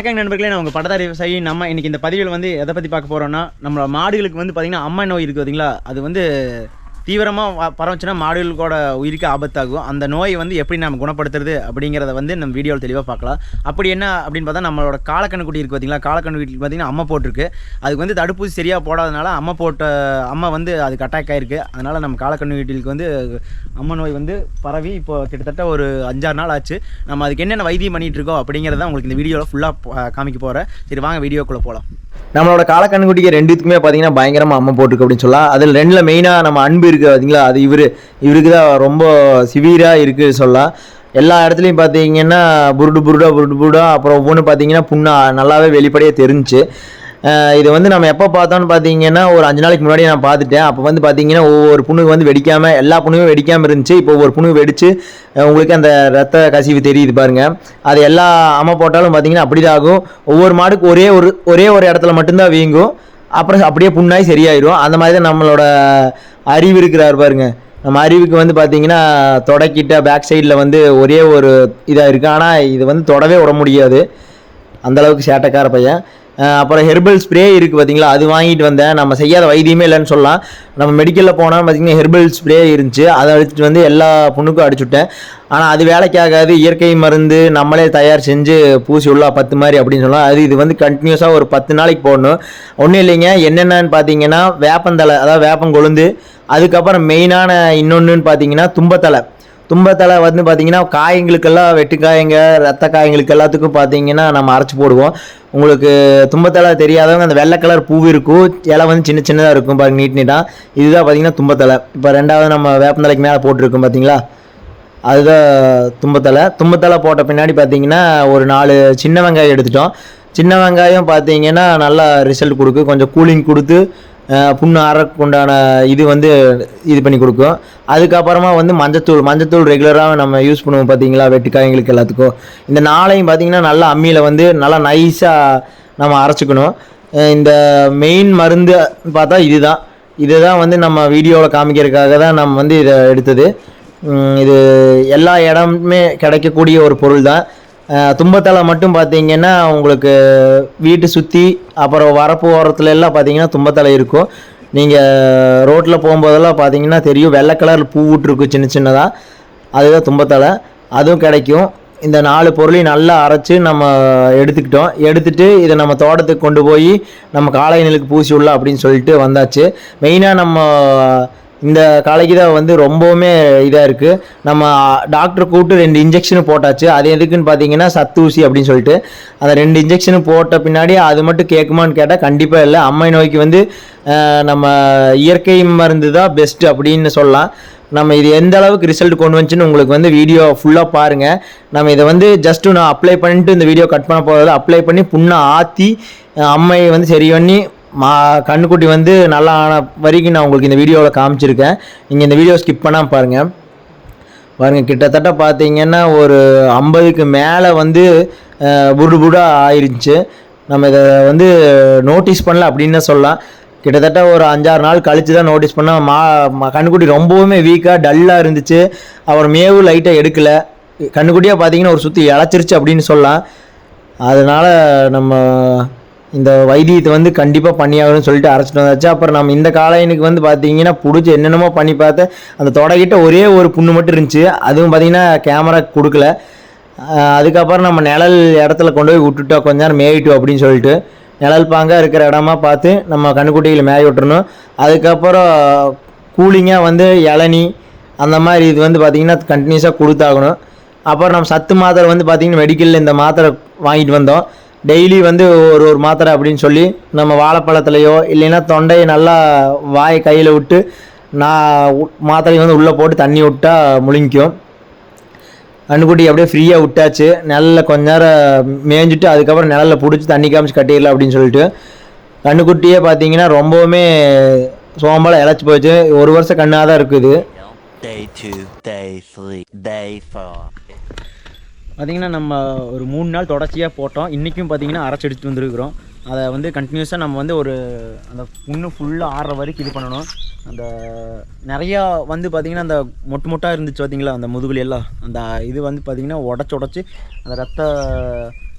வணக்கம் நண்பர்களே நான் உங்கள் பட்டதாரி விவசாயி. நம்ம இன்னைக்கு இந்த பதிவில் வந்து எதை பற்றி பார்க்க போகிறோம்னா நம்ம மாடுகளுக்கு வந்து பார்த்திங்கன்னா அம்மா நோய் இருக்குது பார்த்திங்களா அது வந்து தீவிரமாக பரவச்சுன்னா மாடுகளோட உயிருக்கு ஆபத்தாகும். அந்த நோயை வந்து எப்படி நம்ம குணப்படுத்துறது அப்படிங்கிறத வந்து நம்ம வீடியோவில் தெளிவாக பார்க்கலாம். அப்படி என்ன அப்படின்னு பார்த்தா நம்மளோட காலக்கண்ணுக்குட்டி இருக்குது பார்த்தீங்களா காலக்கண்ணுக்குட்டி பார்த்தீங்கன்னா அம்மா போட்டிருக்கு. அதுக்கு வந்து தடுப்பூசி சரியாக போடாதனால அம்மா போட்ட அம்மா வந்து அதுக்கு அட்டாக் ஆகிருக்கு அதனால் நம்ம காலக்கண்ணுக்குட்டிகளுக்கு வந்து அம்மா நோய் வந்து பரவி இப்போ கிட்டத்தட்ட ஒரு அஞ்சாறு நாள் ஆச்சு. நம்ம அதுக்கு என்னென்ன வைத்தியம் பண்ணிகிட்ருக்கோம் இருக்கோம் அப்படிங்கிறத உங்களுக்கு இந்த வீடியோவில் ஃபுல்லாக காமிக்க போகிறேன் சரி வாங்க வீடியோக்குள்ளே போகலாம் நம்மளோட காலக்கண்குட்டிக்கு ரெண்டுத்துக்குமே பார்த்தீங்கன்னா பயங்கரமாக அம்மா போட்டுருக்கு அப்படின்னு சொல்லலாம். அதில் ரெண்டில் மெயினாக நம்ம அன்பு இருக்குது பார்த்தீங்களா அது இவர் இவருக்கு தான் ரொம்ப சிவியராக இருக்குது சொல்லலாம். எல்லா இடத்துலையும் பார்த்தீங்கன்னா புருடு புருடா புருடு புருடா அப்புறம் ஒவ்வொன்று பார்த்தீங்கன்னா புண்ணா நல்லாவே வெளிப்படையாக தெரிஞ்சுச்சு இது வந்து நம்ம எப்போ பார்த்தோம்னு பார்த்தீங்கன்னா ஒரு அஞ்சு நாளைக்கு முன்னாடி நான் பார்த்துட்டேன். அப்போ வந்து பார்த்தீங்கன்னா ஒவ்வொரு புண்ணுக்கு வந்து வெடிக்காமல் எல்லா புண்ணுமே வெடிக்காமல் இருந்துச்சு. இப்போ ஒவ்வொரு புண்ணு வெடிச்சு உங்களுக்கு அந்த ரத்த கசிவு தெரியுது பாருங்க. அது எல்லா அம்மா போட்டாலும் பார்த்தீங்கன்னா அப்படி தான் ஆகும். ஒவ்வொரு மாடுக்கு ஒரே ஒரு ஒரே ஒரு இடத்துல மட்டும்தான் வீங்கும். அப்புறம் அப்படியே புண்ணாகி சரியாயிரும். அந்த மாதிரி தான் நம்மளோட அறிவு இருக்கிறார் பாருங்க. நம்ம அறிவுக்கு வந்து பார்த்தீங்கன்னா தொடக்கிட்ட பேக் சைடில் வந்து ஒரே ஒரு இதாக இருக்குது ஆனால் இது வந்து தொடவே விட முடியாது. அந்த அளவுக்கு சேட்டைக்கார பையன். அப்புறம் ஹெர்பல் ஸ்ப்ரே இருக்குது பார்த்தீங்களா அது வாங்கிட்டு வந்தேன். நம்ம செய்யாத வைத்தியமே இல்லைன்னு சொல்லலாம். நம்ம மெடிக்கலில் போனால் பார்த்தீங்கன்னா ஹெர்பல் ஸ்ப்ரே இருந்துச்சு. அதை அடிச்சுட்டு வந்து எல்லா புண்ணுக்கும் அடிச்சுட்டேன். ஆனால் அது வேலைக்கு ஆகாது இயற்கை மருந்து நம்மளே தயார் செஞ்சு பூசி உள்ளா பத்து மாதிரி அப்படின்னு சொல்லலாம். அது இது வந்து கண்டினியூஸாக ஒரு பத்து நாளைக்கு போடணும். ஒன்றும் இல்லைங்க. என்னென்னு பார்த்தீங்கன்னா வேப்பந்தலை அதாவது வேப்பங்கொழுந்து அதுக்கப்புறம் மெயினான இன்னொன்றுன்னு பார்த்தீங்கன்னா தும்பத்தலை தும்பத்தலை வந்து பார்த்தீங்கன்னா காயங்களுக்கெல்லாம் வெட்டுக்காயங்க ரத்த காயங்களுக்கு எல்லாத்துக்கும் பார்த்தீங்கன்னா நம்ம அரைச்சி போடுவோம். உங்களுக்கு தும்பத்தலை தெரியாதவங்க அந்த வெள்ளை கலர் பூ இருக்கும். இலை வந்து சின்ன சின்னதாக இருக்கும் பாருங்க நீட் நீட்டாக இதுதான் பார்த்தீங்கன்னா தும்பத்தலை. இப்போ ரெண்டாவது நம்ம வேப்பந்தலைக்கு மேலே போட்டிருக்கோம் பார்த்தீங்களா அதுதான் தும்பத்தலை. தும்பத்தலை போட்ட பின்னாடி பார்த்தீங்கன்னா ஒரு நாலு சின்ன வெங்காயம் எடுத்துட்டோம். சின்ன வெங்காயம் பார்த்தீங்கன்னா நல்லா ரிசல்ட் கொடுக்கு கொஞ்சம் கூலிங் கொடுத்து புண்ணு ஆறக்கு உண்டான இது வந்து இது பண்ணி கொடுக்கும். அதுக்கப்புறமா வந்து மஞ்சத்தூள் மஞ்சத்தூள் ரெகுலராக நம்ம யூஸ் பண்ணுவோம் பார்த்தீங்களா வெட்டுக்காயங்களுக்கு எல்லாத்துக்கும். இந்த நாளையும் பார்த்தீங்கன்னா நல்லா அம்மியில் வந்து நல்லா நைஸாக நம்ம அரைச்சிக்கணும். இந்த மெயின் மருந்து பார்த்தா இதுதான். இதுதான் வந்து நம்ம வீடியோவில் காமிக்கிறதுக்காக தான் நம்ம வந்து இதை எடுத்தது. இது எல்லா இடமுமே கிடைக்கக்கூடிய ஒரு பொருள் தான் தும்பத்தலை மட்டும் பார்த்தீங்கன்னா உங்களுக்கு வீட்டை சுற்றி அப்புறம் வரப்பு ஓரத்துல எல்லாம் பார்த்தீங்கன்னா தும்பத்தலை இருக்கும். நீங்கள் ரோட்டில் போகும்போதெல்லாம் பார்த்தீங்கன்னா தெரியும் வெள்ளை கலர் பூ விட்டுருக்கும் சின்ன சின்னதாக அதுதான் தும்பத்தலை. அதுவும் கிடைக்கும். இந்த நாலு பொருளையும் நல்லா அரைச்சி நம்ம எடுத்துக்கிட்டோம். எடுத்துட்டு இதை நம்ம தோட்டத்துக்கு கொண்டு போய் நம்ம காளை நெலுக்கு பூசி உள்ள அப்படின்னு சொல்லிட்டு வந்தாச்சு. மெயினாக நம்ம இந்த காளைக்கு தான் வந்து ரொம்பவுமே இதாக இருக்குது நம்ம டாக்டர் கூப்பிட்டு ரெண்டு இன்ஜெக்ஷனும் போட்டாச்சு. அது எதுக்குன்னு பார்த்தீங்கன்னா சத்து ஊசி அப்படின்னு சொல்லிட்டு. அந்த ரெண்டு இன்ஜெக்ஷனும் போட்ட பின்னாடி அது மட்டும் கேட்குமான்னு கேட்டால் கண்டிப்பாக இல்லை. அம்மை நோய்க்கு வந்து நம்ம இயற்கை மருந்து தான் பெஸ்ட் அப்படின்னு சொல்லலாம். நம்ம இது எந்த அளவுக்கு ரிசல்ட் கொண்டு வந்துச்சுன்னு உங்களுக்கு வந்து வீடியோ ஃபுல்லாக பாருங்கள் நம்ம இதை வந்து ஜஸ்ட்டு நான் அப்ளை பண்ணிட்டு இந்த வீடியோ கட் பண்ண போகிறத அப்ளை பண்ணி புண்ணை ஆற்றி அம்மையை வந்து சரி பண்ணி மா கண்ணுக்குட்டி வந்து நல்லா ஆன வரைக்கும் நான் உங்களுக்கு இந்த வீடியோவில் காமிச்சிருக்கேன். நீங்கள் இந்த வீடியோ ஸ்கிப் பண்ணால் பாருங்கள் பாருங்கள் கிட்டத்தட்ட பார்த்தீங்கன்னா ஒரு ஐம்பதுக்கு மேலே வந்து புடு புடா ஆயிருந்துச்சு. நம்ம இதை வந்து நோட்டீஸ் பண்ணல அப்படின்னு சொல்லலாம். கிட்டத்தட்ட ஒரு அஞ்சாறு நாள் கழித்து தான் நோட்டீஸ் பண்ணால் மா கண்ணுக்குட்டி ரொம்பவுமே வீக்காக டல்லாக இருந்துச்சு. அப்புறம் மேவு லைட்டாக எடுக்கலை. கண்ணுக்குட்டியாக பார்த்தீங்கன்னா ஒரு சுற்றி இழைச்சிருச்சு அப்படின்னு சொல்லலாம். அதனால் நம்ம இந்த வைத்தியத்தை வந்து கண்டிப்பாக பண்ணியாகணும்னு சொல்லிட்டு அரைச்சிட்டு வந்தாச்சு. அப்புறம் நம்ம இந்த காலையனுக்கு வந்து பார்த்தீங்கன்னா பிடிச்சி என்னென்னமோ பண்ணி பார்த்தேன் அந்த தொடகிட்ட ஒரே ஒரு புண்ணு மட்டும் இருந்துச்சு. அதுவும் பார்த்தீங்கன்னா கேமரா கொடுக்கல. அதுக்கப்புறம் நம்ம நிழல் இடத்துல கொண்டு போய் விட்டுட்டோம். கொஞ்ச நேரம் மேயிட்டோம் அப்படின்னு சொல்லிட்டு. நிழல் பாங்காக இருக்கிற இடமா பார்த்து நம்ம கண்ணுக்குட்டிகளை மேய விட்டுறணும். அதுக்கப்புறம் கூலிங்காக வந்து இளநி அந்த மாதிரி இது வந்து பார்த்திங்கன்னா கண்டினியூஸாக கொடுத்தாகணும். அப்புறம் நம்ம சத்து மாத்திரை வந்து பார்த்திங்கன்னா மெடிக்கலில் இந்த மாத்திரை வாங்கிட்டு வந்தோம். டெய்லி வந்து ஒரு ஒரு மாத்திரை அப்படின்னு சொல்லி நம்ம வாழைப்பழத்துலையோ இல்லைன்னா தொண்டையை நல்லா வாயை கையில் விட்டு நான் மாத்திரையை வந்து உள்ளே போட்டு தண்ணி விட்டா முழுங்கிக்கும். அண்ணுக்குட்டி அப்படியே ஃப்ரீயாக விட்டாச்சு. நிழல்ல கொஞ்ச நேரம் மேய்ஞ்சிட்டு அதுக்கப்புறம் நிழலில் பிடிச்சி தண்ணி காமிச்சு கட்டிடலாம் அப்படின்னு சொல்லிட்டு. கண்ணுக்குட்டியே பார்த்தீங்கன்னா ரொம்பவுமே சோம்பலாக இழைச்சி போச்சு. ஒரு வருஷம் கண்ணாக தான் இருக்குது பார்த்தீங்கன்னா நம்ம ஒரு மூணு நாள் தொடர்ச்சியாக போட்டோம். இன்றைக்கும் பார்த்தீங்கன்னா அரைச்சி எடுத்துட்டு வந்திருக்கிறோம். அதை வந்து கண்டினியூஸாக நம்ம வந்து ஒரு அந்த புண்ணு ஃபுல்லாக ஆடுற வரைக்கும் இது பண்ணணும். அந்த நிறையா வந்து பார்த்திங்கன்னா அந்த மொட்டு மொட்டாக இருந்துச்சு பார்த்தீங்களா அந்த முதுகுலையெல்லாம் எல்லாம். அந்த இது வந்து பார்த்திங்கன்னா உடச்சி உடச்சி அந்த ரத்த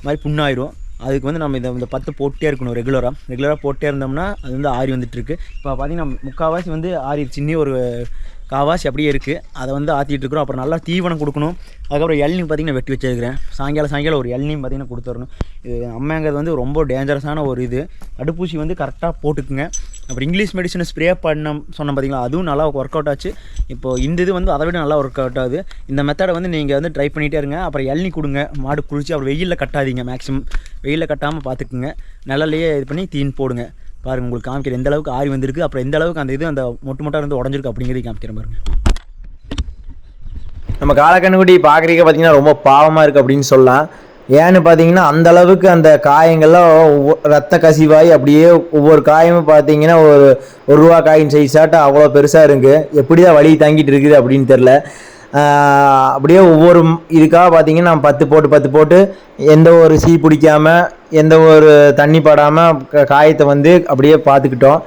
மாதிரி புண்ணாயிரும். அதுக்கு வந்து நம்ம இதை இந்த பத்து போட்டே இருக்கணும் ரெகுலராக ரெகுலராக போட்டே இருந்தோம்னா அது வந்து ஆறி வந்துட்டுருக்கு இப்போ பார்த்தீங்கன்னா முக்கால்வாசி வந்து ஆறி சின்ன ஒரு காவாசி அப்படியே இருக்குது அதை வந்து ஆற்றிட்டு இருக்கிறோம். அப்புறம் நல்லா தீவனம் கொடுக்கணும். அதுக்கப்புறம் இளநீ பார்த்திங்கன்னா வெட்டி வச்சிருக்கிறேன். சாயங்காலம் சாயங்காலம் ஒரு இளநீ பார்த்திங்கன்னா கொடுத்துடணும் இது அம்மாங்கிறது வந்து ரொம்ப டேஞ்சரஸான ஒரு இது. தடுப்பூசி வந்து கரெக்டாக போட்டுக்குங்க. அப்புறம் இங்கிலீஷ் மெடிசனை ஸ்ப்ரே பண்ண சொன்னேன் பார்த்தீங்களா அதுவும் நல்லா ஒர்க் அவுட் ஆச்சு. இப்போது இந்த இது வந்து அதை விட நல்லா ஒர்க் அவுட் ஆகுது. இந்த மெத்தடை வந்து நீங்கள் வந்து ட்ரை பண்ணிகிட்டே இருங்க. அப்புறம் இளநீ கொடுங்க. மாடு குளிச்சு அப்புறம் வெயிலில் கட்டாதீங்க மேக்ஸிமம் வெயிலில் கட்டாமல் பார்த்துக்குங்க நிழல்லையே இது பண்ணி தீன் போடுங்க. பாருங்கள் உங்களுக்கு காமிக்கிற எந்த அளவுக்கு ஆறி வந்திருக்கு அப்புறம் எந்த அளவுக்கு அந்த இது அந்த மொட்டு மொட்டாக இருந்து உடஞ்சிருக்கு அப்படிங்கிறது காமிக்கிறேன் பாருங்க. நம்ம காலக்கண்ணுக்குட்டி பார்க்குறீங்க பார்த்தீங்கன்னா ரொம்ப பாவமாக இருக்குது அப்படின்னு சொல்லலாம். ஏன்னு பார்த்தீங்கன்னா அந்த அளவுக்கு அந்த காயங்கள்லாம் ஒவ்வொரு ரத்த கசிவாய் அப்படியே ஒவ்வொரு காயமும் பார்த்தீங்கன்னா ஒரு ஒரு ரூபா காயின் சைஸாட்ட அவ்வளோ பெருசாக இருக்குது எப்படி தான் வழி தாங்கிட்டு இருக்குது அப்படின்னு தெரில அப்படியே ஒவ்வொரு இதுக்காக பார்த்தீங்கன்னா நம்ம பத்து போட்டு பத்து போட்டு எந்த ஒரு சீ பிடிக்காமல் எந்த ஒரு தண்ணி படாமல் காயத்தை வந்து அப்படியே பார்த்துக்கிட்டோம்.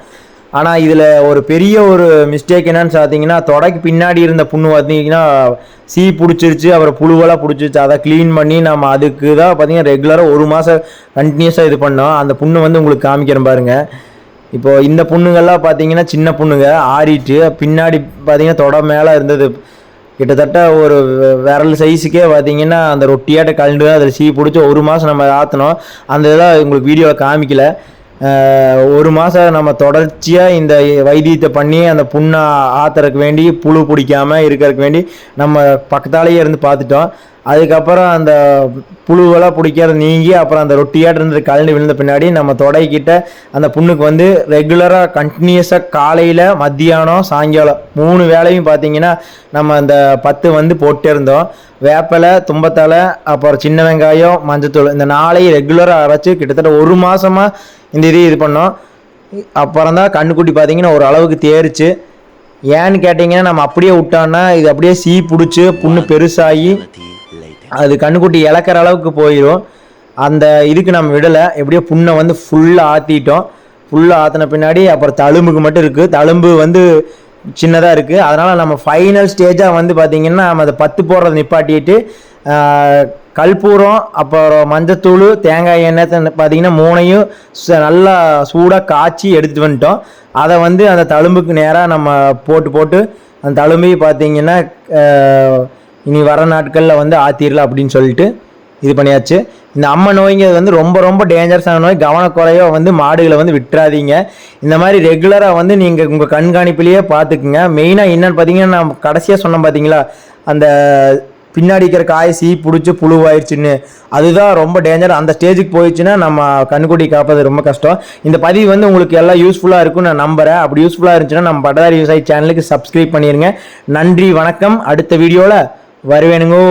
ஆனால் இதில் ஒரு பெரிய ஒரு மிஸ்டேக் என்னன்னு பார்த்தீங்கன்னா தொடைக்கு பின்னாடி இருந்த புண்ணு பார்த்தீங்கன்னா சீ பிடிச்சிருச்சு அப்புறம் புழுவெல்லாம் பிடிச்சிருச்சு. அதை க்ளீன் பண்ணி நம்ம அதுக்கு தான் பார்த்தீங்கன்னா ரெகுலராக ஒரு மாதம் கண்டினியூஸாக இது பண்ணோம். அந்த புண்ணு வந்து உங்களுக்கு காமிக்கிறேன் பாருங்க. இப்போது இந்த புண்ணுங்கள்லாம் பார்த்தீங்கன்னா சின்ன புண்ணுங்க ஆறிட்டு பின்னாடி பார்த்தீங்கன்னா தொடை மேலே இருந்தது. கிட்டத்தட்ட ஒரு விரல் சைஸுக்கே பார்த்தீங்கன்னா அந்த ரொட்டியாட்ட கலண்டு அதில் சீ பிடிச்சி ஒரு மாதம் நம்ம ஆற்றினோம் அந்த இதெல்லாம் உங்களுக்கு வீடியோவில் காமிக்கல. ஒரு மாதம் நம்ம தொடர்ச்சியாக இந்த வைத்தியத்தை பண்ணி அந்த புண்ணை ஆத்துறதுக்கு வேண்டி புழு பிடிக்காம இருக்கிறதுக்கு வேண்டி நம்ம பக்கத்தாலேயே இருந்து பார்த்துட்டோம். அதுக்கப்புறம் அந்த புழுவெல்லாம் பிடிக்கிறது நீங்கி அப்புறம் அந்த ரொட்டியாட்டு இருந்தது கலந்து விழுந்த பின்னாடி நம்ம தொடைக்கிட்ட அந்த புண்ணுக்கு வந்து ரெகுலராக கண்டினியூஸாக காலையில் மத்தியானம் சாயங்காலம் மூணு வேளையும் பார்த்தீங்கன்னா நம்ம அந்த பத்து வந்து போட்டே இருந்தோம் வேப்பலை தும்பத்தலை அப்புறம் சின்ன வெங்காயம் மஞ்சத்தூள் இந்த நாளையும் ரெகுலராக அரைச்சி கிட்டத்தட்ட ஒரு மாதமாக இந்த இது இது பண்ணோம். அப்புறம் தான் கண்ணுக்குட்டி பார்த்தீங்கன்னா ஒரு அளவுக்கு ஏன்னு கேட்டிங்கன்னா நம்ம அப்படியே விட்டோன்னா இது அப்படியே சீ பிடிச்சி புண்ணு பெருசாகி அது கண்ணுக்குட்டி இழக்கிற அளவுக்கு போயிடும் அந்த இதுக்கு நம்ம விடலை. எப்படியோ புண்ணை வந்து ஃபுல்லாக ஆற்றிட்டோம் ஃபுல்லாக ஆற்றின பின்னாடி அப்புறம் தழும்புக்கு மட்டும் இருக்குது தழும்பு வந்து சின்னதாக இருக்குது அதனால் நம்ம ஃபைனல் ஸ்டேஜாக வந்து பார்த்திங்கன்னா நம்ம அதை பத்து போடுறத நிப்பாட்டிட்டு கல்பூரம் கற்பூரம் அப்புறம் மஞ்சத்தூள் தேங்காய் எண்ணெய் பார்த்தீங்கன்னா மூணையும் நல்லா சூடாக காய்ச்சி எடுத்துகிட்டு வந்துட்டோம். அதை வந்து அந்த தழும்புக்கு நேராக நம்ம போட்டு போட்டு அந்த தழும்பையும் பார்த்தீங்கன்னா இனி வர நாட்களில் வந்து ஆத்திரலாம் அப்படின்னு சொல்லிட்டு இது பண்ணியாச்சு. இந்த அம்மை நோய்ங்கிறது வந்து ரொம்ப ரொம்ப டேஞ்சரஸான நோய். கவனக்குறையாக வந்து மாடுகளை வந்து விட்டுறாதீங்க. இந்த மாதிரி ரெகுலராக வந்து நீங்கள் உங்கள் கண்காணிப்பிலேயே பார்த்துக்குங்க மெயினாக என்னென்னு பார்த்தீங்கன்னா நான் கடைசியாக சொன்னேன் பார்த்தீங்களா அந்த பின்னாடி இருக்கிற காய் சீ பிடிச்சி புழுவாயிருச்சுன்னு. அதுதான் ரொம்ப டேஞ்சர் அந்த ஸ்டேஜுக்கு போயிடுச்சுன்னா நம்ம கண்ணுக்குட்டி காப்பது ரொம்ப கஷ்டம். இந்த பதிவு வந்து உங்களுக்கு எல்லாம் யூஸ்ஃபுல்லாக இருக்கும்னு நான் நம்புகிறேன் அப்படி யூஸ்ஃபுல்லாக இருந்துச்சுன்னா நம்ம பட்டதாரி விவசாயி சேனலுக்கு சப்ஸ்கிரைப் பண்ணிடுங்க நன்றி வணக்கம். அடுத்த வீடியோவில் வருவேனுங்கோ.